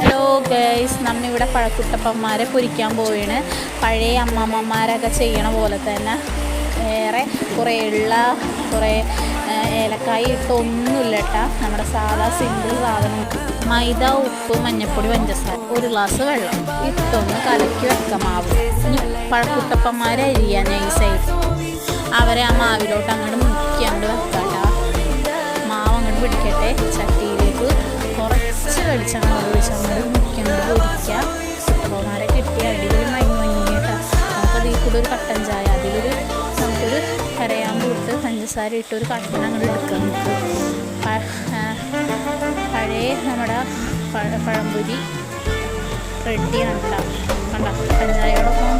Hello guys നമ്മളിവിടെ പഴക്കുട്ടപ്പന്മാരെ പൊരിക്കാൻ പോവുകയാണ് പഴയ അമ്മമ്മമാരൊക്കെ ചെയ്യണ പോലെ തന്നെ. വേറെ കുറേ ഉള്ള കുറേ ഏലക്കായി ഇട്ടൊന്നുമില്ല കേട്ടാ. നമ്മുടെ സാധാ സിമ്പിൾ സാധനം. മൈദ ഉപ്പ് മഞ്ഞപ്പൊടി പഞ്ചസാര. ഒരു ഗ്ലാസ് വെള്ളം. ഇട്ടൊന്ന് കലക്കി വെക്കാം മാവ്. ഇനി പഴക്കുട്ടപ്പന്മാരെ അരിയാൻ നൈസായിട്ട് അവരെ ആ മാവിലോട്ട് അങ്ങോട്ട് മുക്കിയാണ്ട് വെക്കാട്ടാ. മാവ് അങ്ങോട്ട് പിടിക്കട്ടെ. ചട്ടിയിലേക്ക് മഞ്ഞ് മഞ്ഞിട്ടാ നമുക്കത് ഈ കൂടെ ഒരു കട്ടൻ ചായ അതിലൊരു നമുക്കൊരു കരയാമ്പ് ഇട്ട് പഞ്ചസാര ഇട്ട് ഒരു കട്ടൻ അങ്ങോട്ട് എടുക്കാം. പഴയ നമ്മുടെ പഴ പഴംപൊരി റെഡിയാണ് കേട്ടോ. കണ്ട? കട്ടൻ